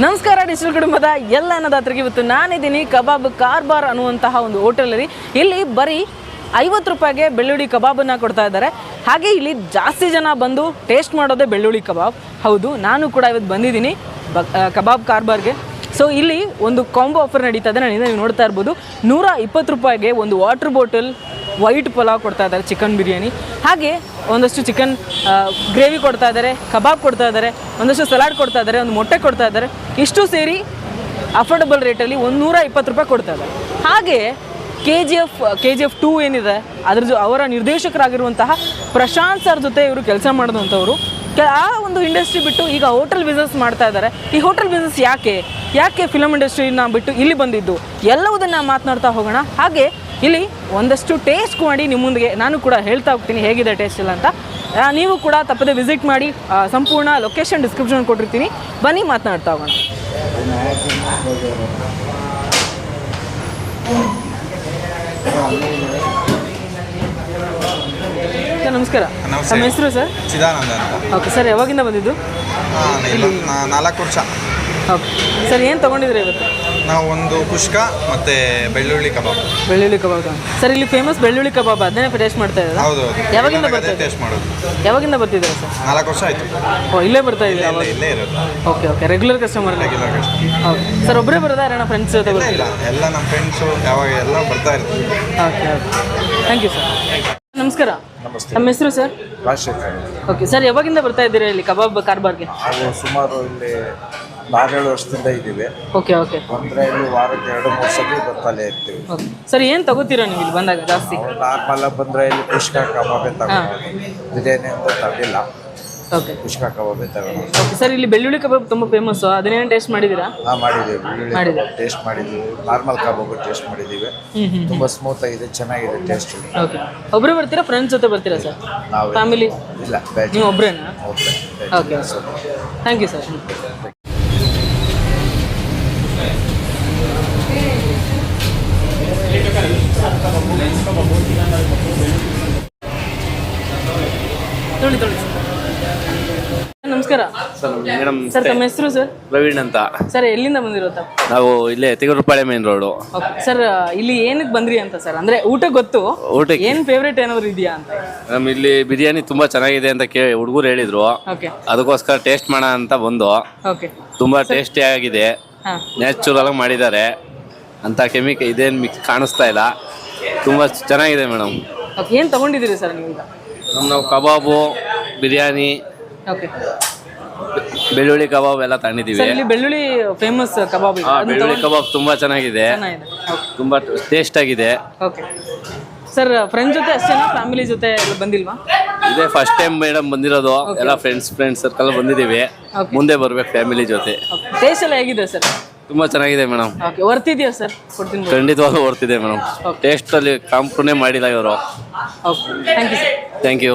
ನಮಸ್ಕಾರ ಡಿಜಿಟಲ್ ಕುಟುಂಬದ ಎಲ್ಲ ಅನ್ನದಾತರಿಗೆ ಇವತ್ತು ನಾನಿದ್ದೀನಿ ಕಬಾಬ್ ಕಾರ್ಬಾರ್ ಅನ್ನುವಂತಹ ಒಂದು ಹೋಟೆಲಲ್ಲಿ. ಇಲ್ಲಿ ಬರೀ ಐವತ್ತು ರೂಪಾಯಿಗೆ ಬೆಳ್ಳುಳ್ಳಿ ಕಬಾಬನ್ನು ಕೊಡ್ತಾ ಇದ್ದಾರೆ. ಹಾಗೆ ಇಲ್ಲಿ ಜಾಸ್ತಿ ಜನ ಬಂದು ಟೇಸ್ಟ್ ಮಾಡೋದೇ ಬೆಳ್ಳುಳ್ಳಿ ಕಬಾಬ್. ಹೌದು, ನಾನು ಕೂಡ ಇವತ್ತು ಬಂದಿದ್ದೀನಿ ಬ ಕಬಾಬ್ ಕಾರ್ಬಾರ್ಗೆ. ಸೊ ಇಲ್ಲಿ ಒಂದು ಕಾಂಬೋ ಆಫರ್ ನಡೀತಾ ಇದೆ ನಾನು ನೀವು ನೋಡ್ತಾ ಇರ್ಬೋದು. ನೂರ ರೂಪಾಯಿಗೆ ಒಂದು ವಾಟರ್ ಬಾಟಲ್ ವೈಟ್ ಪಲಾವ್ ಕೊಡ್ತಾ ಇದ್ದಾರೆ ಚಿಕನ್ ಬಿರಿಯಾನಿ. ಹಾಗೆ ಒಂದಷ್ಟು ಚಿಕನ್ ಗ್ರೇವಿ ಕೊಡ್ತಾ ಇದ್ದಾರೆ, ಕಬಾಬ್ ಕೊಡ್ತಾ ಇದ್ದಾರೆ, ಒಂದಷ್ಟು ಸಲಾಡ್ ಕೊಡ್ತಾ ಇದ್ದಾರೆ, ಒಂದು ಮೊಟ್ಟೆ ಕೊಡ್ತಾ ಇದ್ದಾರೆ. ಇಷ್ಟು ಸೇರಿ ಅಫೋರ್ಡಬಲ್ ರೇಟಲ್ಲಿ ಒಂದು ನೂರ ಇಪ್ಪತ್ತು ರೂಪಾಯಿ ಕೊಡ್ತಾ ಇದ್ದಾರೆ. ಹಾಗೆ K G F K G F two ಏನಿದೆ ಅದ್ರ ಜೊ ಅವರ ನಿರ್ದೇಶಕರಾಗಿರುವಂತಹ ಪ್ರಶಾಂತ್ ಸರ್ ಜೊತೆ ಇವರು ಕೆಲಸ ಮಾಡಿದಂಥವ್ರು. ಆ ಒಂದು ಇಂಡಸ್ಟ್ರಿ ಬಿಟ್ಟು ಈಗ ಹೋಟೆಲ್ ಬಿಸ್ನೆಸ್ ಮಾಡ್ತಾ ಇದ್ದಾರೆ. ಈ ಹೋಟೆಲ್ ಬಿಸ್ನೆಸ್ ಯಾಕೆ? ಯಾಕೆ ಫಿಲಮ್ ಇಂಡಸ್ಟ್ರಿನ ಬಿಟ್ಟು ಇಲ್ಲಿ ಬಂದಿದ್ದು? ಎಲ್ಲವುದನ್ನು ಮಾತನಾಡ್ತಾ ಹೋಗೋಣ. ಹಾಗೆ ಇಲ್ಲಿ ಒಂದಷ್ಟು ಟೇಸ್ಟ್ ಮಾಡಿ ನಿಮ್ಮ ಮುಂದೆ ನಾನು ಕೂಡ ಹೇಳ್ತಾ ಹೋಗ್ತೀನಿ ಹೇಗಿದೆ ಟೇಸ್ಟ್ ಇಲ್ಲ ಅಂತ. ನೀವು ಕೂಡ ತಪ್ಪದೆ ವಿಸಿಟ್ ಮಾಡಿ ಸಂಪೂರ್ಣ ಲೊಕೇಶನ್ ಡಿಸ್ಕ್ರಿಪ್ಷನ್ ಕೊಟ್ಟಿರ್ತೀನಿ. ಬನ್ನಿ ಮಾತನಾಡ್ತಾ ಹೋಗೋಣ. ಸರ್ ನಮಸ್ಕಾರ. ನಮ್ಮ ಹೆಸರು ಸರ್? ಚಿದಾನಂದ ಓಕೆ ಸರ್ ಯಾವಾಗಿಂದ ಬಂದಿದ್ದು? ನಾಲ್ಕು ವರ್ಷ. ಓಕೆ. ಸರ್ ಏನು ತೊಗೊಂಡಿದ್ರಿ ಇವತ್ತು? ನಾವು ಒಂದು ಕುಷ್ಕ ಮತ್ತು ಬೆಳ್ಳುಳ್ಳಿ ಕಬಾಬ್. ಬೆಳ್ಳುಳ್ಳಿ ಕಬಾಬ್ ಸರ್ ಇಲ್ಲಿ ಫೇಮಸ್ ಬೆಳ್ಳುಳ್ಳಿ ಕಬಾಬ್ ಅದನ್ನೇ ಟೇಸ್ಟ್ ಮಾಡ್ತಾ ಇದ್ದಾರೆ? ಹೌದು ಯಾವಾಗಿಂದ ಬರ್ತಾ ಟೇಸ್ಟ್ ಮಾಡೋದು. ಯಾವಾಗಿಂದ ಬರ್ತಿದ್ದಾರೆ ಸರ್? ನಾಲ್ಕು ವರ್ಷ ಆಯಿತು. ಓ ಇಲ್ಲೇ ಬರ್ತಾ ಇದ್ದೀರಾ ಇಲ್ಲೇ ಇಲ್ಲೇ ಇರೋದು. Okay okay. Regular customer regular okay. Sir ಒಬ್ಬರೇ ಬರೋದಾ? ಯಾರಣ್ಣ ಫ್ರೆಂಡ್ಸ್ ಜೊತೆ ಇಲ್ಲ ಇಲ್ಲ. ಎಲ್ಲ ನಮ್ಮ ಫ್ರೆಂಡ್ಸು ಯಾವಾಗ ಎಲ್ಲ ಬರ್ತಾ ಇರ್ತೀವಿ okay okay. Thank you sir ನಮಸ್ಕಾರ. ನಮಸ್ತೆ. ನಮ್ಮ ಹೆಸರು ಸರ್ ರಾಜಶೇಖರ್. ಓಕೆ ಸರ್ ಯಾವಾಗಿಂದ ಬರ್ತಾ ಇದ್ದೀರಾ ಇಲ್ಲಿ ಕಬಾಬ್ ಕಾರ್ಬಾರ್ಗೆ? ಸುಮಾರು ಇಲ್ಲಿ ನಾಲ್ಕೇಳು ವರ್ಷದಿಂದ ಇದ್ದೀವಿ. Okay okay. ಅಂದರೆ ಇಲ್ಲಿ ವಾರಕ್ಕೆ ಎರಡು ಮೂರು ಸತಿ ಬರ್ತಲೇ ಇರ್ತೀವಿ. ಓಕೆ. ಸರ್ ಏನು ತಗೋತೀರಾ ನೀವು ಇಲ್ಲಿ ಬಂದಾಗ ಜಾಸ್ತಿ? ನಾರ್ಮಲ್ ಬಂದರೆ ಇಲ್ಲಿ ಕುಷ್ಕ ಕಬಾಬೆ ತಗೊಳ್ಳೋದು ಬಿರಿಯಾನಿ ಅಂತ ತಗೊಂಡಿಲ್ಲ ಓಕೆ. ಕುಷ್ಕ ಕಬಾಬೆ ತಗೊಳ್ಳೋದು ಓಕೆ ಸರ್ ಇಲ್ಲಿ ಬೆಳ್ಳುಳ್ಳಿ ಕಬಾಬ್ ತುಂಬ ಫೇಮಸ್ಸು ಅದನ್ನೇನು ಟೇಸ್ಟ್ ಮಾಡಿದ್ದೀರಾ? ಹಾಂ ಮಾಡಿದ್ದೀವಿ. ಬೆಳ್ಳುಳ್ಳಿ ಮಾಡಿದ್ದೀವಿ. ಟೇಸ್ಟ್ ಮಾಡಿದ್ದೀವಿ. ನಾರ್ಮಲ್ ಕಬಾಬು ಟೇಸ್ಟ್ ಮಾಡಿದ್ದೀವಿ. ಹ್ಞೂ ಹ್ಞೂ ತುಂಬ ಸ್ಮೂತ್ ಆಗಿದೆ ಚೆನ್ನಾಗಿದೆ ಟೇಸ್ಟ್ ಓಕೆ. ಒಬ್ಬರೇ ಬರ್ತೀರಾ ಫ್ರೆಂಡ್ಸ್ ಜೊತೆ ಬರ್ತೀರಾ ಸರ್? ನಾವು. ಫ್ಯಾಮಿಲಿ ಇಲ್ಲ ಬ್ಯಾಚ್ ನೀವು ಒಬ್ಬರೇನಾ okay okay. Thank you sir ತೊಳಿ ತೊಳಿ ನಮಸ್ಕಾರ. ಸರ್ ಮೇಡಮ್ ಸರ್ ತಮ್ಮ ಹೆಸರು ಸರ್? ಪ್ರವೀಣ್ ಅಂತ. ಸರ್ ಎಲ್ಲಿಂದ ಬಂದಿರೋದು ನಾವು ಇಲ್ಲೇ ತಿಗರುಪಾಳೆ ಮೇನ್ ರೋಡು ಸರ್ ಇಲ್ಲಿ ಏನಕ್ಕೆ ಬಂದ್ರಿ ಅಂತ ಸರ್? ಅಂದ್ರೆ ಊಟ ಗೊತ್ತು. ಊಟ ಏನ್ ಫೇವ್ರೇಟ್ ಏನಾದ್ರು ಇದೆಯಾ ಅಂತ? ನಮ್ ಇಲ್ಲಿ ಬಿರಿಯಾನಿ ತುಂಬಾ ಚೆನ್ನಾಗಿದೆ ಅಂತ ಕೇಳಿ ಹುಡುಗರು ಹೇಳಿದ್ರು. ಅದಕ್ಕೋಸ್ಕರ ಟೇಸ್ಟ್ ಮಾಡೋಣ ಅಂತ ಬಂದು. ತುಂಬಾ ಟೇಸ್ಟಿ ಆಗಿದೆ. ನ್ಯಾಚುರಲ್ ಆಗಿ ಮಾಡಿದ್ದಾರೆ. ಅಂತ ಕೆಮಿಕಲ್ ಇದೇನು ಮಿಕ್ಸ್ ಕಾಣಿಸ್ತಾ ಇಲ್ಲ. ತುಂಬಾ ಚೆನ್ನಾಗಿದೆ ಮೇಡಮ್. ಓಕೆ ಏನು ತಗೊಂಡಿದ್ದೀರಿ ಸರ್ ನೀವು ಈಗ ನಮ್ ನಾವು ಕಬಾಬು ಬಿರಿಯಾನಿ ಓಕೆ. ಬೆಳ್ಳುಳ್ಳಿ ಕಬಾಬ್ ಎಲ್ಲ ತಗೊಂಡಿದ್ದೀವಿ. ಸರ್ ಇಲ್ಲಿ ಬೆಳ್ಳುಳ್ಳಿ ಫೇಮಸ್ ಕಬಾಬ್ ಇದೆ. ಹಾ ಅದನ್ನ ಬೆಳ್ಳುಳ್ಳಿ ತಗೊಂಡು ಕಬಾಬ್ ತುಂಬಾ ಚೆನ್ನಾಗಿದೆ. ಚೆನ್ನಾಗಿದೆ. ಓಕೆ. ತುಂಬಾ ಟೇಸ್ಟ್ ಆಗಿದೆ. ಓಕೆ. ಸರ್ ಫ್ರೆಂಡ್ಸ್ ಜೊತೆ ಅಷ್ಟೇನಾ ಫ್ಯಾಮಿಲಿ ಜೊತೆ ಎಲ್ಲ ಬಂದಿಲ್ವಾ? ಇದೇ ಫಸ್ಟ್ ಟೈಮ್ ಮೇಡಮ್ ಬಂದಿರೋದು. ಎಲ್ಲ ಫ್ರೆಂಡ್ಸ್ ಫ್ರೆಂಡ್ಸ್ ಸರ್ಕಲ್ ಬಂದಿದ್ದೀವಿ. Okay. ಮುಂದೆ ಬರ್ಬೇಕು ಫ್ಯಾಮಿಲಿ ಜೊತೆ. ಟೇಸ್ಟ್ ಎಲ್ಲ ಹೇಗಿದೆ ಸರ್? ತುಂಬಾ ಚೆನ್ನಾಗಿದೆ ಮೇಡಮ್. ಓಕೆ ಓರ್ತಿದೆ ಸರ್ ಖಂಡಿತವಾಗೂ ವರ್ತಿದೆ ಮೇಡಮ್. ಟೇಸ್ಟ್ ಅಲ್ಲಿ ಕಾಂಪ್ರೂನೇ ಮಾಡಿಲ್ಲ ಇವರು. Thank you thank you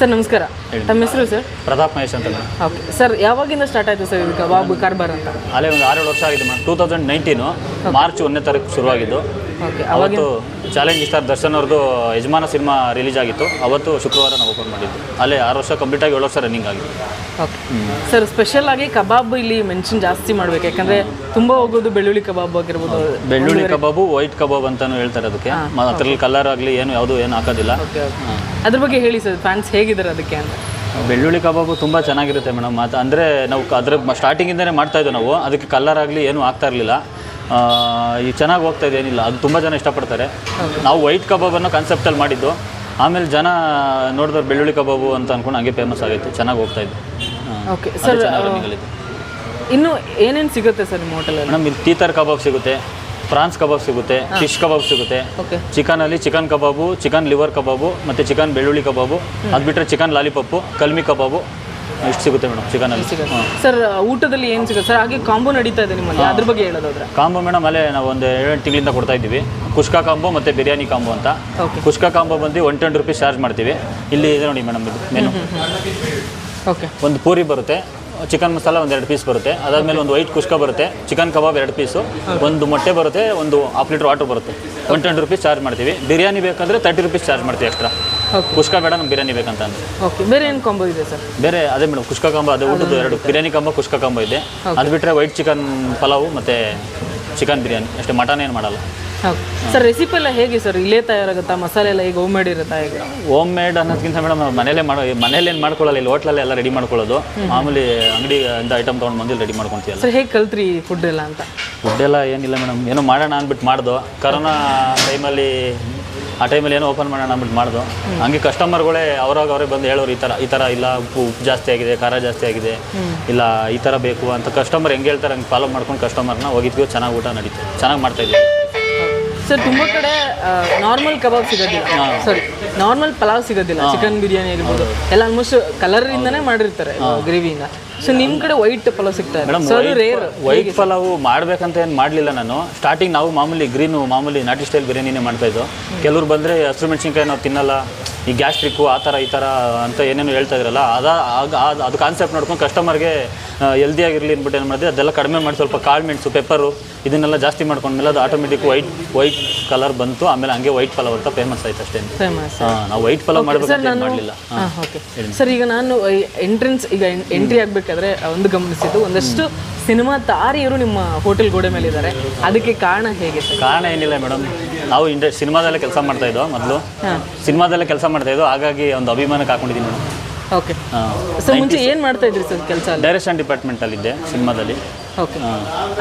sir ನಮಸ್ಕಾರ. ತಮ್ಮ ಹೆಸರು ಸರ್? ಪ್ರತಾಪ್ ಮಹೇಶ್ ಅಂತ ಮೇಡಮ್ ಓಕೆ. ಸರ್ ಯಾವಾಗಿಂದ ಸ್ಟಾರ್ಟ್ ಆಯಿತು ಸರ್ ಇದು ಕಬಾಬ್ ಕಾರ್ಬಾರ್ ಅಂತ. ಅಲ್ಲೇ ಒಂದು ಆರೇಳು ವರ್ಷ ಆಗಿದೆ madam two thousand nineteen March ಒಂದನೇ ತಾರೀಕು ಶುರುವಾಗಿದ್ದು. ಅವತ್ತು ಚಾಲೆಂಜ್ ಸ್ಟಾರ್ ದರ್ಶನ್ ಅವ್ರದ್ದು ಯಜಮಾನ ಸಿನಿಮಾ ರಿಲೀಸ್ ಆಗಿತ್ತು. ಅವತ್ತು ಶುಕ್ರವಾರ ನಾವು ಓಪನ್ ಮಾಡಿದ್ದು. ಅಲ್ಲೇ ಆರು ವರ್ಷ ಕಂಪ್ಲೀಟ್ ಆಗಿ ಏಳು ವರ್ಷ ರನ್ನಿಂಗ್ ಆಗಿದೆ. ಸರ್ ಸ್ಪೆಷಲ್ ಆಗಿ ಕಬಾಬ್ ಇಲ್ಲಿ ಮೆನ್ಷನ್ ಜಾಸ್ತಿ ಮಾಡ್ಬೇಕು. ಯಾಕಂದ್ರೆ ತುಂಬಾ ಹೋಗೋದು ಬೆಳ್ಳುಳ್ಳಿ ಕಬಾಬ್ ಆಗಿರ್ಬೋದು. ಬೆಳ್ಳುಳ್ಳಿ ಕಬಾಬು ವೈಟ್ ಕಬಾಬ್ ಅಂತಾನು ಹೇಳ್ತಾರೆ ಅದಕ್ಕೆ. ಅದ್ರಲ್ಲಿ ಕಲರ್ ಆಗಲಿ ಏನು ಯಾವುದು ಏನು ಹಾಕೋದಿಲ್ಲ. ಅದ್ರ ಬಗ್ಗೆ ಹೇಳಿ ಸರ್ ಫ್ಯಾನ್ಸ್ ಹೇಗಿದ್ದಾರೆ ಅದಕ್ಕೆ ಅಂತ? ಬೆಳ್ಳುಳ್ಳಿ ಕಬಾಬು ತುಂಬ ಚೆನ್ನಾಗಿರುತ್ತೆ ಮೇಡಮ್. ಮತ್ತು ಅಂದರೆ ನಾವು ಅದ್ರ ಸ್ಟಾರ್ಟಿಂಗಿಂದನೇ ಮಾಡ್ತಾ ಇದ್ದೋ ನಾವು. ಅದಕ್ಕೆ ಕಲರ್ ಆಗಲಿ ಏನೂ ಆಗ್ತಾ ಇರಲಿಲ್ಲ. ಈಗ ಚೆನ್ನಾಗಿ ಹೋಗ್ತಾ ಇದೆ ಏನಿಲ್ಲ ಅದು ತುಂಬ ಜನ ಇಷ್ಟಪಡ್ತಾರೆ. ನಾವು ವೈಟ್ ಕಬಾಬ್ ಅನ್ನೋ ಕಾನ್ಸೆಪ್ಟಲ್ಲಿ ಮಾಡಿದ್ದು. ಆಮೇಲೆ ಜನ ನೋಡಿದ್ರೆ ಬೆಳ್ಳುಳ್ಳಿ ಕಬಾಬು ಅಂತ ಅನ್ಕೊಂಡು ಹಂಗೆ ಫೇಮಸ್ ಆಗೈತೆ ಚೆನ್ನಾಗಿ ಹೋಗ್ತಾ ಇದ್ದು ಓಕೆ ಸರ್ ಇನ್ನು ಏನೇನು ಸಿಗುತ್ತೆ ಸರ್ ನಿಮ್ಮ ಹೋಟೆಲಲ್ಲಿ ಮೇಡಮ್ ಇಲ್ಲಿ ತೀತರ್ ಕಬಾಬ್ ಸಿಗುತ್ತೆ ಫ್ರಾನ್ಸ್ ಕಬಾಬ್ ಸಿಗುತ್ತೆ ಫಿಶ್ ಕಬಾಬ್ ಸಿಗುತ್ತೆ. ಚಿಕನಲ್ಲಿ chicken kebab chicken liver kebab ಮತ್ತು ಚಿಕನ್ ಬೆಳ್ಳುಳ್ಳಿ ಕಬಾಬು. ಅದು ಬಿಟ್ಟರೆ ಚಿಕನ್ ಲಾಲಿಪಪ್ಪು ಕಲ್ಮಿ ಕಬಾಬು. ಇಷ್ಟು ಸಿಗುತ್ತೆ ಮೇಡಮ್ ಚಿಕನಲ್ಲಿ ಸರ್ ಊಟದಲ್ಲಿ ಏನು ಸಿಗುತ್ತೆ? ಸರ್ ಹಾಗೆ ಕಾಂಬೋ ನಡೀತಾ ಇದೆ ನಿಮ್ಮಲ್ಲಿ ಅದ್ರ ಬಗ್ಗೆ ಹೇಳೋದಾದ್ರೆ. ಕಾಂಬೋ ಮೇಡಮ್ ಅಲ್ಲೇ ನಾವು ಒಂದು ಏಳೆಂಟು ತಿಂಗಳಿಂದ ಕೊಡ್ತಾ ಇದ್ದೀವಿ. ಕುಷ್ಕಾ ಕಾಂಬೋ ಮತ್ತು ಬಿರಿಯಾನಿ ಕಾಂಬೋ ಅಂತ. ಕುಷ್ಕ ಕಾಂಬೋ ಬಂದು ಒನ್ ಟೆನ್ ರುಪೀಸ್ ಚಾರ್ಜ್ ಮಾಡ್ತೀವಿ. ಇಲ್ಲಿ ಇದೆ ನೋಡಿ ಮೇಡಮ್ ಇದು ಮೆನು ಓಕೆ ಒಂದು ಪೂರಿ ಬರುತ್ತೆ ಚಿಕನ್ ಮಸಾಲ ಒಂದು ಎರಡು ಪೀಸ್ ಬರುತ್ತೆ. ಅದಾದಮೇಲೆ ಒಂದು ವೈಟ್ ಕುಷ್ಕ ಬರುತ್ತೆ ಚಿಕನ್ ಕಬಾಬ್ ಎರಡು ಪೀಸು ಒಂದು ಮೊಟ್ಟೆ ಬರುತ್ತೆ ಒಂದು ಹಾಫ್ ಲೀಟ್ರ್ ವಾಟರ್ ಬರುತ್ತೆ. ಒನ್ ಟೆನ್ ರುಪೀಸ್ ಚಾರ್ಜ್ ಮಾಡ್ತೀವಿ. ಬಿರಿಯಾನಿ ಬೇಕಂದರೆ ತರ್ಟಿ ರುಪೀಸ್ ಚಾರ್ಜ್ ಮಾಡ್ತೀವಿ ಎಕ್ಸ್ಟ್ರಾ ಕುಷ್ಕ ಬೇಡ ನಮ್ಗೆ ಬಿರಿಯಾನಿ ಬೇಕಂತ ಅಂದ್ರೆ. ಓಕೆ ಬೇರೆ ಏನು ಕಾಂಬೋ ಇದೆ ಸರ್ ಬೇರೆ ಅದೇ ಮೇಡಮ್ ಕುಷ್ಕ ಕಾಂಬ ಅದೇ ಊಟದ್ದು ಎರಡು. ಬಿರಿಯಾನಿ ಕಾಂಬ ಕುಷ್ಕ ಕಾಂಬ ಇದೆ. ಅದು ಬಿಟ್ಟರೆ ವೈಟ್ ಚಿಕನ್ ಪಲಾವು ಮತ್ತು ಚಿಕನ್ ಬಿರಿಯಾನಿ. ಅಷ್ಟೇ ಮಟನ್ ಏನು ಮಾಡಲ್ಲ. ಸರ್ ರೆಸಿಪಿ ಎಲ್ಲ ಹೇಗೆ ಸರ್ ಇಲ್ಲೇ ತಯಾರಾಗುತ್ತಾ? ಮಸಾಲೆ ಎಲ್ಲ ಈಗ ಹೋಮ್ ಮೇಡ್ ಇರುತ್ತಾ ಈಗ? ಹೋಮ್ ಮೇಡ್ ಅನ್ನೋದಕ್ಕಿಂತ ಮೇಡಮ್ ಮನೇಲೆ ಮನೇಲೇ ಮಾಡೋ ಮನೇಲಿ ಏನು ಮಾಡ್ಕೊಳ್ಳಲ್ಲ ಇಲ್ಲಿ ಹೋಟ್ಲಲ್ಲಿ ಎಲ್ಲ ರೆಡಿ ಮಾಡ್ಕೊಳ್ಳೋದು. ಮಾಮೂಲಿ ಅಂಗಡಿ ಇಂದ ಐಟಮ್ ತೊಗೊಂಡು ಬಂದು ರೆಡಿ ಮಾಡ್ಕೊತೀವಿ ಸರ್ ಹೇಗೆ ಕಲ್ತ್ರಿ ಫುಡ್ ಎಲ್ಲ ಅಂತ? ಫುಡ್ ಎಲ್ಲ ಏನಿಲ್ಲ ಮೇಡಮ್. ಏನೋ ಮಾಡೋಣ ಅಂದ್ಬಿಟ್ಟು ಮಾಡ್ದು. ಕರೋನಾ ಟೈಮಲ್ಲಿ ಆ ಟೈಮಲ್ಲಿ ಏನೋ ಓಪನ್ ಮಾಡೋಣ ಅಂದ್ಬಿಟ್ಟು ಮಾಡ್ದು. ಹಂಗೆ ಕಸ್ಟಮರ್ಗಳೇ ಅವ್ರಾಗ ಅವರೇ ಬಂದು ಹೇಳೋರು ಈ ಥರ ಈ ಥರ ಇಲ್ಲ ಉಪ್ಪು ಉಪ್ಪು ಜಾಸ್ತಿ ಆಗಿದೆ ಖಾರ ಜಾಸ್ತಿ ಆಗಿದೆ ಇಲ್ಲ ಈ ಥರ ಬೇಕು ಅಂತ ಕಸ್ಟಮರ್ ಹೆಂಗೆ ಹೇಳ್ತಾರೆ ಹಂಗೆ ಫಾಲೋ ಮಾಡ್ಕೊಂಡು ಕಸ್ಟಮರ್ನ ಹೋಗಿದ್ವಿ ಚೆನ್ನಾಗಿ ಊಟ ನಡೀತು ಚೆನ್ನಾಗಿ ಮಾಡ್ತಾ ಇದ್ದೀವಿ. ಸರ್ ತುಂಬ ಕಡೆ ನಾರ್ಮಲ್ ಕಬಾಬ್ ಸಿಗೋದಿಲ್ಲ. ಸಾರಿ ನಾರ್ಮಲ್ ಪಲಾವ್ ಸಿಗೋದಿಲ್ಲ. ಚಿಕನ್ ಬಿರಿಯಾನಿ ಇರ್ಬೋದು ಎಲ್ಲ ಆಲ್ಮೋಸ್ಟ್ ಕಲರಿಂದನೇ ಮಾಡಿರ್ತಾರೆ ಗ್ರೇವಿಯಿಂದ ಸೊ ನಿಮ್ಮ ಕಡೆ ವೈಟ್ ಪಲಾವ್ ಸಿಗ್ತಾ ಇದೆ. ಮೇಡಮ್ ಸೊ ಅದು ರೇರ್ ವೈಟ್ ಪಲಾವ್ ಮಾಡ್ಬೇಕಂತ ಏನು ಮಾಡಲಿಲ್ಲ ನಾನು. ಸ್ಟಾರ್ಟಿಂಗ್ ನಾವು ಮಾಮೂಲಿ ಗ್ರೀನು ಮಾಮೂಲಿ ನಾಟಿ ಸ್ಟೈಲ್ ಬಿರಿಯಾನಿನೇ ಮಾಡ್ತಾ ಇದ್ದೋ. ಕೆಲವ್ರು ಬಂದರೆ ಹಸಿರು ಮೆಣಸಿನ್ಕಾಯಿ ನಾವು ತಿನ್ನಲ್ಲ ಈ ಗ್ಯಾಸ್ಟ್ರಿಕ್ಕು ಆ ಥರ ಈ ಥರ ಅಂತ ಏನೇನು ಹೇಳ್ತಾ ಇದ್ರಲ್ಲ ಅದ ಆಗ ಅದು- ಅದು ಕಾನ್ಸೆಪ್ಟ್ ನೋಡ್ಕೊಂಡು ಕಸ್ಟಮರ್ಗೆ ಹೆಲ್ದಿಯಾಗಿರಲಿ ಅಂದ್ಬಿಟ್ಟು ಏನು ಮಾಡಿದೆ ಅದೆಲ್ಲ ಕಡಿಮೆ ಮಾಡಿ ಸ್ವಲ್ಪ ಕಾಳು ಮೆಣಸು ಪೆಪ್ಪರು ಇದನ್ನೆಲ್ಲ ಜಾಸ್ತಿ ಮಾಡ್ಕೊಂಡ್ಮೇಲೆ ಅದು ಆಟೋಮೆಟಿಕ್ ವೈಟ್ ವೈಟ್ ಕಲರ್ ಬಂತು ಆಮೇಲೆ ಹಂಗೆ ವೈಟ್ ಪಲಾವ್ ಅಂತ ಫೇಮಸ್ ಆಯ್ತು ಅಷ್ಟೇ. ನಾವು ವೈಟ್ ಪಲಾವ್ ಮಾಡಬೇಕು ಮಾಡಲಿಲ್ಲ. ಸರ್ ಈಗ ನಾನು ಎಂಟ್ರೆನ್ಸ್ ಈಗ ಎಂಟ್ರಿ ಆಗಬೇಕಾದ್ರೆ ಒಂದು ಗಮನಿಸಿದ್ದು ಒಂದಷ್ಟು ಸಿನಿಮಾ ತಾರಿಯರು ನಿಮ್ಮ ಹೋಟೆಲ್ ಗೋಡೆ ಮೇಲೆ ಇದ್ದಾರೆ. ಅದಕ್ಕೆ ಕಾರಣ ಹೇಗೆ ಕಾರಣ ಏನಿಲ್ಲ ಮೇಡಮ್ ನಾವು ಇಂಡ ಸಿನಿಮಾದಲ್ಲೇ ಕೆಲಸ ಮಾಡ್ತಾ ಇದ್ದೋ ಮೊದಲು. ಸಿನಿಮಾದಲ್ಲೇ ಕೆಲಸ ಮಾಡ್ತಾ ಇದ್ದೋ ಹಾಗಾಗಿ ಒಂದು ಅಭಿಮಾನಕ್ಕೆ ಹಾಕೊಂಡಿದ್ದೀನಿ ಮೇಡಮ್ ಓಕೆ ಸರ್ ಮುಂಚೆ ಏನು ಮಾಡ್ತಾ ಇದ್ರಿ ಸರ್ ಕೆಲಸ ಅಲ್ಲಿ? ಡೈರೆಕ್ಷನ್ ಡಿಪಾರ್ಟ್ಮೆಂಟಲ್ಲಿದ್ದೆ ಸಿನಿಮಾದಲ್ಲಿ. ಓಕೆ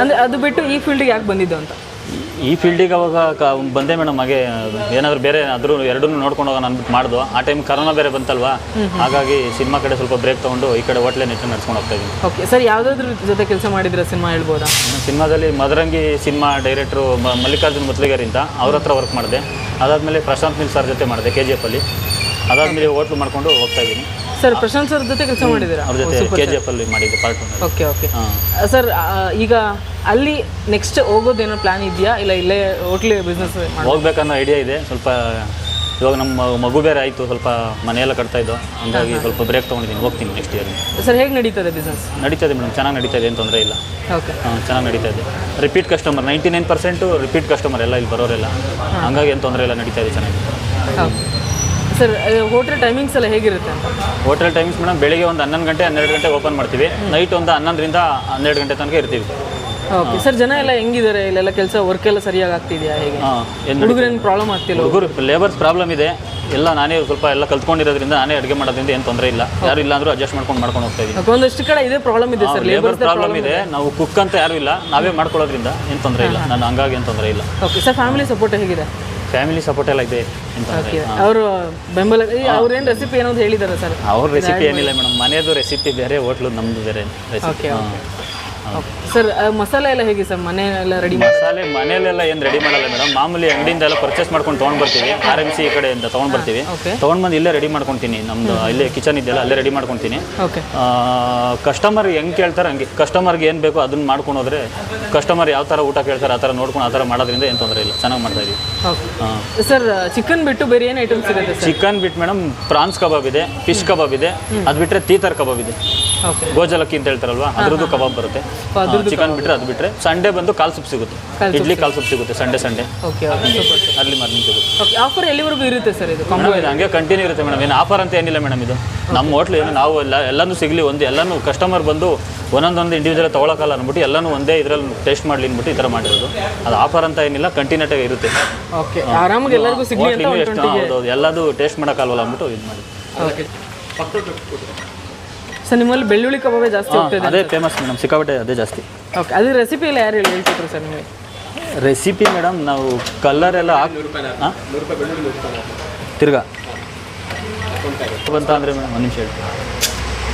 ಅಂದರೆ ಅದು ಬಿಟ್ಟು ಈ ಫೀಲ್ಡಿಗೆ ಯಾಕೆ ಬಂದಿದ್ದು ಅಂತ? ಈ ಫೀಲ್ಡಿಗೆ ಅವಾಗ ಕ- ಬಂದೆ ಮೇಡಮ್ ಹಾಗೆ ಏನಾದರೂ ಬೇರೆ ಆದರೂ ಎರಡನ್ನೂ ನೋಡ್ಕೊಂಡು ಹೋಗೋಣ ಅಂದ್ಬಿಟ್ಟು ಮಾಡ್ದು. ಆ ಟೈಮ್ ಕರೋನಾ ಬೇರೆ ಬಂತಲ್ವಾ? ಹಾಗಾಗಿ ಸಿನಿಮಾ ಕಡೆ ಸ್ವಲ್ಪ ಬ್ರೇಕ್ ತೊಗೊಂಡು ಈ ಕಡೆ ಹೋಟ್ಲೇ ನೆಟ್ಟು ನಡ್ಸ್ಕೊಂಡು ಹೋಗ್ತಾ ಇದ್ದೀನಿ. ಓಕೆ ಸರ್ ಯಾವುದಾದ್ರೂ ಜೊತೆ ಕೆಲಸ ಮಾಡಿದ್ರೆ ಸಿನಿಮಾ ಹೇಳ್ಬೋದಾ? ಸಿನಿಮಾದಲ್ಲಿ ಮದರಂಗಿ ಸಿನಿಮಾ ಡೈರೆಕ್ಟ್ರು ಮಲ್ಲಿಕಾರ್ಜುನ್ ಮುತ್ಲಿಗರ್ ಅಂತ ಅವ್ರ ಹತ್ರ ವರ್ಕ್ ಮಾಡಿದೆ. ಅದಾದಮೇಲೆ ಪ್ರಶಾಂತ್ ನಿಲ್ ಸರ್ ಜೊತೆ ಮಾಡಿದೆ ಕೆ ಜಿ ಎಫಲ್ಲಿ ಅದಾದಮೇಲೆ ಹೋಟ್ಲು ಮಾಡ್ಕೊಂಡು ಹೋಗ್ತಾ ಇದ್ದೀನಿ. ಸರ್ ಪ್ರಶಾಂತ್ ಸರ್ ಜೊತೆ ಕೆಲಸ ಮಾಡಿದ್ದೀರಾ? ಅವ್ರ ಜೊತೆ ಕೆ ಜಿ ಎಫಲ್ಲಿ ಮಾಡಿದ್ದೆ part one okay okay sir ಈಗ ಅಲ್ಲಿ ನೆಕ್ಸ್ಟ್ ಹೋಗೋದೇನೋ ಪ್ಲಾನ್ ಇದೆಯಾ? ಇಲ್ಲ ಇಲ್ಲೇ ಹೋಟ್ಲಿ ಬಿಸ್ನೆಸ್ ಹೋಗ್ಬೇಕನ್ನೋ ಐಡಿಯಾ ಇದೆ. ಸ್ವಲ್ಪ ಇವಾಗ ನಮ್ಮ ಮಗು ಬೇರೆ ಆಯಿತು. ಸ್ವಲ್ಪ ಮನೆಯೆಲ್ಲ ಕಟ್ತಾ ಇದ್ದು ಹಂಗಾಗಿ ಸ್ವಲ್ಪ ಬ್ರೇಕ್ ತೊಗೊಂಡಿದ್ದೀನಿ. ಹೋಗ್ತೀನಿ ನೆಕ್ಸ್ಟ್ ಇಯರ್ ಸರ್ ಹೇಗೆ ನಡೀತದೆ ಬಿಸ್ನೆಸ್ ನಡೀತದೆ ಮೇಡಮ್ ಚೆನ್ನಾಗಿ ನಡೀತಾ ಇದೆ ಏನು ತೊಂದರೆ ಇಲ್ಲ. ಓಕೆ ಹಾಂ ಚೆನ್ನಾಗಿ ನಡೀತಾ ಇದೆ repeat customer ninety nine percent repeat customer ಎಲ್ಲ ಇಲ್ಲಿ ಬರೋರೆಲ್ಲ. ಹಂಗಾಗಿ ಏನು ತೊಂದರೆ ಇಲ್ಲ ನಡೀತಾ ಇದೆ ಚೆನ್ನಾಗಿ. ಓಕೆ ಸರ್ ಹೋಟೆಲ್ ಟೈಮಿಂಗ್ಸ್ ಎಲ್ಲ ಹೇಗಿರುತ್ತೆ ಹೋಟೆಲ್ ಟೈಮಿಂಗ್ಸ್ ಮೇಡಮ್ ಬೆಳಿಗ್ಗೆ ಒಂದು ಹನ್ನೊಂದು ಗಂಟೆ ಹನ್ನೆರಡು ಗಂಟೆ ಓಪನ್ ಮಾಡ್ತೀವಿ. ನೈಟ್ ಒಂದು ಹನ್ನೊಂದರಿಂದ ಹನ್ನೆರಡು ಗಂಟೆ ತನಕ ಇರ್ತೀವಿ. ಓಕೆ ಸರ್ ಜನ ಎಲ್ಲ ಹೆಂಗಿದ್ದಾರೆ? ಇಲ್ಲೆಲ್ಲ ಕೆಲಸ ವರ್ಕ್ ಎಲ್ಲ ಸರಿಯಾಗಿ ಆಗ್ತಿದೆಯಾ ಹೇಗೆ? ಹುಡುಗರೇನು ಪ್ರಾಬ್ಲಮ್ ಆಗ್ತಿಲ್ಲ ಹುಡುಗರು ಲೇಬರ್ಸ್ ಪ್ರಾಬ್ಲಮ್ ಇದೆ. ಎಲ್ಲ ನಾನೇ ಸ್ವಲ್ಪ ಎಲ್ಲ ಕಲ್ತ್ಕೊಂಡಿರೋದ್ರಿಂದ ನಾನೇ ಅಡುಗೆ ಮಾಡೋದ್ರಿಂದ ಏನು ತೊಂದರೆ ಇಲ್ಲ. ಯಾರು ಇಲ್ಲ ಅಂದರೂ ಅಡ್ಜಸ್ಟ್ ಮಾಡ್ಕೊಂಡು ಮಾಡ್ಕೊಂಡು ಹೋಗ್ತಾ ಇದ್ದೀವಿ ಒಂದಷ್ಟು ಕಡೆ ಇದೇ ಪ್ರಾಬ್ಲಮ್ ಇದೆ ಸರ್ ಲೇಬರ್ ಲೇಬರ್ಸ್ ಪ್ರಾಬ್ಲಮ್ ಇದೆ. ನಾವು ಕುಕ್ ಅಂತ ಯಾರು ಇಲ್ಲ. ನಾವೇ ಮಾಡ್ಕೊಳ್ಳೋದ್ರಿಂದ ಏನು ತೊಂದರೆ ಇಲ್ಲ. ನಾನು ಹಂಗಾಗಿ ಏನು ತೊಂದರೆ ಇಲ್ಲ. ಓಕೆ ಸರ್ ಫ್ಯಾಮಿಲಿ ಸಪೋರ್ಟ್ ಹೇಗಿದೆ? ಫ್ಯಾಮಿಲಿ ಸಪೋರ್ಟ್ ಎಲ್ಲ ಇದೆ ಅವರು ಬೆಂಬಲ ಅವ್ರೇನು ರೆಸಿಪಿ ಏನೋ ಅಂತ ಹೇಳಿದ್ದಾರೆ ಸರ್? ಅವ್ರ ರೆಸಿಪಿ ಏನಿಲ್ಲ ಮೇಡಮ್. ಮನೆಯದು ರೆಸಿಪಿ ಬೇರೆ ಹೋಟ್ಲು ನಮ್ಮದು ಬೇರೆ ರೆಸಿಪಿ ಸರ್ ಮಸಾಲೆ ಎಲ್ಲ ಹೇಗೆ ಸರ್ ಮನೆಯೆಲ್ಲ ರೆಡಿ ಮಸಾಲೆ ಮನೆಯಲ್ಲೆಲ್ಲ ಏನು ರೆಡಿ ಮಾಡಲ್ಲ ಮೇಡಮ್ ಮಾಮೂಲಿ ಅಂಗಡಿಯಿಂದ ಎಲ್ಲ ಪರ್ಚೇಸ್ ಮಾಡ್ಕೊಂಡು ತೊಗೊಂಡು ಬರ್ತೀವಿ. ಆರ್ ಎಂ ಸಿ ಈ ಕಡೆಯಿಂದ ತೊಗೊಂಡು ಬರ್ತೀವಿ. Okay. ತೊಗೊಂಡು ಬಂದು ಇಲ್ಲೇ ರೆಡಿ ಮಾಡ್ಕೊತೀನಿ. ನಮ್ಮದು ಇಲ್ಲೇ ಕಿಚನ್ ಇದೆಯಲ್ಲ ಅಲ್ಲೇ ರೆಡಿ ಮಾಡ್ಕೊತೀನಿ. ಕಸ್ಟಮರ್ ಹೆಂಗೆ ಕೇಳ್ತಾರೆ ಹಂಗೆ. ಕಸ್ಟಮರ್ಗೆ ಏನು ಬೇಕೋ ಅದನ್ನ ಮಾಡ್ಕೊಂಡು ಹೋದ್ರೆ ಕಸ್ಟಮರ್ ಯಾವ ಥರ ಊಟ ಕೇಳ್ತಾರೆ ಆ ಥರ ನೋಡ್ಕೊಂಡು ಆ ಥರ ಮಾಡೋದ್ರಿಂದ ಏನು ತೊಂದರೆ ಇಲ್ಲ. ಚೆನ್ನಾಗಿ ಮಾಡ್ತಾ ಇದೀವಿ. ಸರ್ ಚಿಕನ್ ಬಿಟ್ಟು ಬೇರೆ ಏನು ಐಟಮ್ಸ್ ಸಿಗುತ್ತೆ ಸರ್ ಚಿಕನ್ ಬಿಟ್ಟು ಮೇಡಮ್ ಪ್ರಾನ್ಸ್ ಕಬಾಬ್ ಇದೆ ಫಿಶ್ ಕಬಾಬ್ ಇದೆ. ಅದು ಬಿಟ್ಟರೆ ತೀತರ್ ಕಬಾಬ್ ಇದೆ. ಗೋಜಲಕ್ಕಿ ಅಂತ ಹೇಳ್ತಾರಲ್ವಾ ಅದ್ರದ್ದು ಕಬಾಬ್ ಬರುತ್ತೆ. ಚಿಕನ್ ಬಿಟ್ರೆ ಅದು ಬಿಟ್ಟರೆ ಸಂಡೇ ಬಂದು ಕಾಲ್ ಸೂಪ್ ಸಿಗುತ್ತೆ. ಇಡ್ಲಿ ಕಾಲ್ ಸೂಪ್ ಸಿಗುತ್ತೆ Sunday Sunday okay early morning ಸಿಗುತ್ತೆ. ಓಕೆ ಆಫರ್ ಎಲ್ಲಿವರೆಗೂ ಇರುತ್ತೆ ಸರ್ ಇದು? ಮೇಡಮ್ ಇದು ಹಂಗೆ ಕಂಟಿನ್ಯೂ ಇರುತ್ತೆ ಮೇಡಮ್ ಏನು ಆಫರ್ ಅಂತ ಏನಿಲ್ಲ ಮೇಡಮ್ ಇದು. ನಮ್ಮ ಹೋಟ್ಲು ಏನು ನಾವು ಎಲ್ಲ ಎಲ್ಲನೂ ಸಿಗಲಿ ಒಂದು ಎಲ್ಲಾನು ಕಸ್ಟಮರ್ ಬಂದು ಒಂದೊಂದೊಂದು ಇಂಡಿವಿಜುವಲ್ ತೊಗೊಳಕಲ್ಲ ಅಂದ್ಬಿಟ್ಟು ಎಲ್ಲನೂ ಒಂದೇ ಇದರಲ್ಲಿ ಟೇಸ್ಟ್ ಮಾಡಲಿ ಅಂದ್ಬಿಟ್ಟು ಈ ಥರ ಮಾಡಿರೋದು. ಅದು ಆಫರ್ ಅಂತ ಏನಿಲ್ಲ ಕಂಟಿನ್ಯೂಟ್ ಆಗಿ ಇರುತ್ತೆ. ಓಕೆ ಆರಾಮಾಗಿ ಎಲ್ಲರಿಗೂ ಸಿಗಲಿ ಅಂತ ಹೌದೌದು ಎಲ್ಲದು ಟೇಸ್ಟ್ ಮಾಡೋಕ್ಕಲ್ವಲ್ಲ ಅಂದ್ಬಿಟ್ಟು ಇದು ಮಾಡಿ. ಸರ್ ನಿಮ್ಮಲ್ಲಿ ಬೆಳ್ಳುಳ್ಳಿ ಕಬಾಬೇ ಜಾಸ್ತಿ ಹೋಗ್ತಿದೆ ಅದೇ ಫೇಮಸ್ ಮೇಡಮ್ ಸಿಕ್ಕಾಪಟ್ಟೆ ಅದೇ ಜಾಸ್ತಿ. ಓಕೆ ಅದೇ ರೆಸಿಪಿ ಎಲ್ಲ ಯಾರು ಹೇಳಿ ಹೇಳ್ತಿದ್ರು ಸರ್ ನಿಮಗೆ? ರೆಸಿಪಿ ಮೇಡಮ್ ನಾವು ಕಲರ್ ಎಲ್ಲ ಹಾಕಿ ಹಾಂ? ತಿರ್ಗಾ. ಅಂತ ಅಂದರೆ ಮೇಡಮ್ ಒಂದು ನಿಮಿಷ ಹೇಳ್ತೀನಿ.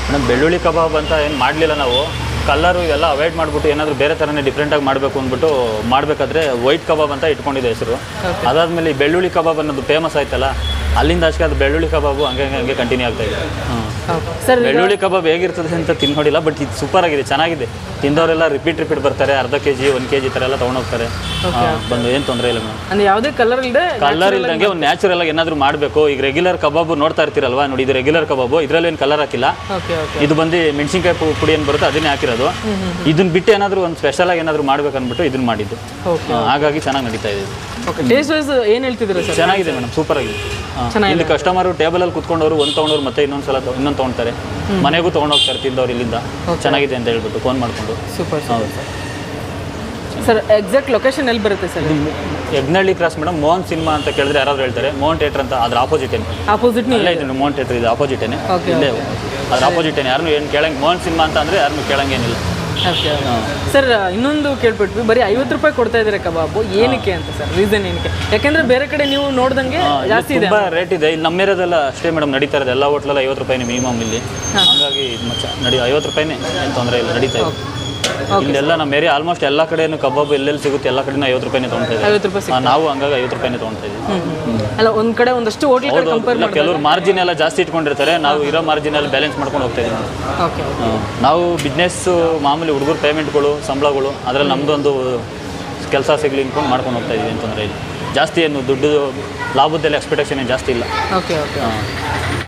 ಮೇಡಮ್ ಬೆಳ್ಳುಳ್ಳಿ ಕಬಾಬ್ ಅಂತ ಏನು ಮಾಡಲಿಲ್ಲ ನಾವು. ಕಲರು ಇವೆಲ್ಲ ಅವಾಯ್ಡ್ ಮಾಡಿಬಿಟ್ಟು ಏನಾದರೂ ಬೇರೆ ಥರನೇ ಡಿಫ್ರೆಂಟಾಗಿ ಮಾಡಬೇಕು ಅಂದ್ಬಿಟ್ಟು ಮಾಡಬೇಕಾದ್ರೆ ವೈಟ್ ಕಬಾಬ್ ಅಂತ ಇಟ್ಕೊಂಡಿದೆ ಹೆಸರು. ಅದಾದಮೇಲೆ ಈ ಬೆಳ್ಳುಳ್ಳಿ ಕಬಾಬ್ ಅನ್ನೋದು ಫೇಮಸ್ ಆಯ್ತಲ್ಲ ಅಲ್ಲಿಂದ ಅಷ್ಟೇ ಅದು ಬೆಳ್ಳುಳ್ಳಿ ಕಬಾಬು ಹಂಗೆ ಹಂಗೆ ಹಂಗೆ ಕಂಟಿನ್ಯೂ ಆಗ್ತಾ ಇದೆ. ಸರ್ ಬೆಳ್ಳುಳ್ಳಿ ಕಬಾಬ್ ಹೇಗಿರ್ತದೆ ಅಂತ ತಿಂದು ನೋಡಿಲ್ಲ ಬಟ್ ಇದು ಸೂಪರ್ ಆಗಿದೆ ಚೆನ್ನಾಗಿದೆ. ತಿಂದವರೆಲ್ಲ ರಿಪೀಟ್ ರಿಪೀಟ್ ಬರ್ತಾರೆ ಅರ್ಧ ಕೆ ಜಿ ಒಂದು ಕೆ ಜಿ ಥರ ಎಲ್ಲ ತೊಗೊಂಡೋಗ್ತಾರೆ. ಬಂದು ಏನು ತೊಂದರೆ ಇಲ್ಲ ಮೇಡಮ್. ಅಂದ್ರೆ ಯಾವುದೇ ಕಲರ್ ಇಲ್ಲದೆ ಕಲರ್ ಇಲ್ಲದಂಗೆ ಒಂದು ನ್ಯಾಚುರಲ್ ಆಗಿ ಏನಾದರೂ ಮಾಡಬೇಕು. ಈಗ ರೆಗ್ಯುಲರ್ ಕಬಾಬು ನೋಡ್ತಾ ಇರ್ತೀರಲ್ವಾ? ನೋಡಿ ಇದು ರೆಗ್ಯುಲರ್ ಕಬಾಬು ಇದರಲ್ಲಿ ಏನು ಕಲರ್ ಹಾಕಿಲ್ಲ. ಇದು ಬಂದು ಮೆಣಸಿನ್ಕಾಯಿ ಪುಡಿ ಏನು ಬರುತ್ತೆ ಅದನ್ನೇ ಹಾಕಿರೋದು. ಇದನ್ನ ಬಿಟ್ಟು ಏನಾದರೂ ಒಂದು ಸ್ಪೆಷಲ್ ಆಗಿ ಏನಾದರೂ ಮಾಡಬೇಕು ಅಂದ್ಬಿಟ್ಟು ಇದನ್ನ ಮಾಡಿದ್ದು ಹಾಗಾಗಿ ಚೆನ್ನಾಗಿ ನಡೀತಾ ಇದೆ. ಟೇಸ್ಟ್ ವೈಸ್ ಏನು ಹೇಳ್ತಿದ್ದೀರಾ ಸರ್? ಚೆನ್ನಾಗಿದೆ ಮೇಡಮ್ ಸೂಪರ್ ಆಗಿದೆ. ಇಲ್ಲಿ ಇಲ್ಲಿ ಕಸ್ಟಮರು ಟೇಬಲಲ್ಲಿ ಕುತ್ಕೊಂಡವರು ಒಂದು ತೊಗೊಂಡವ್ರು ಮತ್ತೆ ಇನ್ನೊಂದು ಸಲ ಇನ್ನೊಂದು ತೊಗೊಳ್ತಾರೆ ಮನೆಗೂ ತೊಗೊಂಡೋಗ್ತಾರೆ ತಿಂದವ್ರು ಇಲ್ಲಿಂದ. ಚೆನ್ನಾಗಿದೆ ಅಂತ ಹೇಳ್ಬಿಟ್ಟು ಫೋನ್ ಮಾಡ್ಕೊಂಡು. ಸೂಪರ್ ಹೌದು ಸರ್. ಎಕ್ಸಾಕ್ಟ್ ಲೊಕೇಶನ್ ಎಲ್ಲಿ ಬರುತ್ತೆ sir? Yagnalli cross madam Mohan cinema ಅಂತ ಕೇಳಿದ್ರೆ ಯಾರಾದ್ರು ಹೇಳ್ತಾರೆ ಮೋಹನ್ ಥಿಯೇಟರ್ ಅಂತ ಅದ್ರ ಆಪೋಸಿಟ್ ಏನು. ಆಪೋಸಿಟ್ ಇಲ್ಲ ಇದು ಮೋಹನ್ ಥಿಯೇಟರ್ ಇದು ಆಪೋಸಿಟ್ ಏನೇ. ಇಲ್ಲೇ ಅದ್ರ ಏನು. ಯಾರನ್ನೂ ಏನು ಕೇಳಂಗೆ ಮೋಹನ್ ಸಿನಿಮಾ ಅಂತ ಅಂದರೆ ಯಾರನ್ನೂ ಕೇಳಂಗೇನಿಲ್ಲ. ಓಕೆ ಸರ್ ಇನ್ನೊಂದು ಕೇಳ್ಬಿಟ್ವಿ ಬರೀ ಐವತ್ತು ರೂಪಾಯಿ ಕೊಡ್ತಾ ಇದ್ದಾರೆ ಕಬಾಬು? ಏನಕ್ಕೆ ಅಂತ ಸರ್ ರೀಸನ್ ಏನಕ್ಕೆ? ಯಾಕಂದ್ರೆ ಬೇರೆ ಕಡೆ ನೀವು ನೋಡ್ದಂಗೆ ಜಾಸ್ತಿ ಇದೆ ತುಂಬ ರೇಟ್ ಇದೆ. ಇಲ್ಲಿ ನಮ್ಮ ಏರಿಯಾದೆಲ್ಲ ಅಷ್ಟೇ ಮೇಡಮ್ ನಡೀತಾ ಇರೋದು. ಎಲ್ಲ ಹೋಟ್ಲಲ್ಲಿ ಐವತ್ತು ರೂಪಾಯಿನೇ ಮಿನಿಮಮ್ ಇಲ್ಲಿ. ಹಾಗಾಗಿ ಇದು ಮಚ್ಚ ನಡಿ ಐವತ್ತು ರೂಪಾಯಿನೇ ಏನು ತೊಂದರೆ ಇಲ್ಲ ನಡೀತಾ ಇದೆ. ಇಲ್ಲೆಲ್ಲ ನಮ್ಮ ಏರಿಯಾ ಆಲ್ಮೋಸ್ಟ್ ಎಲ್ಲ ಕಡೆನೂ ಕಬಾಬ್ ಎಲ್ಲೆಲ್ಲಿ ಸಿಗುತ್ತೆ ಎಲ್ಲ ಕಡೆ ಐವತ್ತು ರೂಪಾಯಿನೇ ತಗೊಂತಾ ಇದ್ದೀವಿ ಐವತ್ತು ರೂಪಾಯಿ ನಾವು ಹಂಗಾಗಿ ಐವತ್ತು ರೂಪಾಯಿನೇ ತಗೊಂತಾ ಇದ್ದೀವಿ ಅಲ್ಲ ಒಂದ್ ಕಡೆ ಒಂದಷ್ಟು ಹೋಟ್ಲ್ ಕಡೆ ಕಂಪೇರ್ ಇಲ್ಲ ಕೆಲವರು ಮಾರ್ಜಿನ್ ಎಲ್ಲ ಜಾಸ್ತಿ ಇಟ್ಕೊಂಡಿರ್ತಾರೆ. ನಾವು ಇರೋ ಮಾರ್ಜಿನ್ ಎಲ್ಲ ಬ್ಯಾಲೆನ್ಸ್ ಮಾಡ್ಕೊಂಡು ಹೋಗ್ತಾ ಇದ್ದೀವಿ ಓಕೆ ಹ್ಮ್. ನಾವು ಬಿಸ್ನೆಸ್ ಮಾಮೂಲಿ ಹುಡುಗರು ಪೇಮೆಂಟ್ಗಳು ಸಂಬಳಗಳು ಅದರಲ್ಲಿ ನಮ್ಮದೊಂದು ಕೆಲಸ ಸಿಗಲಿ ಅಂದ್ಕೊಂಡು ಮಾಡ್ಕೊಂಡು ಹೋಗ್ತಾ ಇದೀವಿ ಅಂತಂದರೆ ಜಾಸ್ತಿ ಏನು ದುಡ್ಡು ಲಾಭದಲ್ಲಿ ಎಕ್ಸ್ಪೆಕ್ಟೇಷನ್ ಏನು ಜಾಸ್ತಿ ಇಲ್ಲ. ಓಕೆ ಓಕೆ ಹಾಂ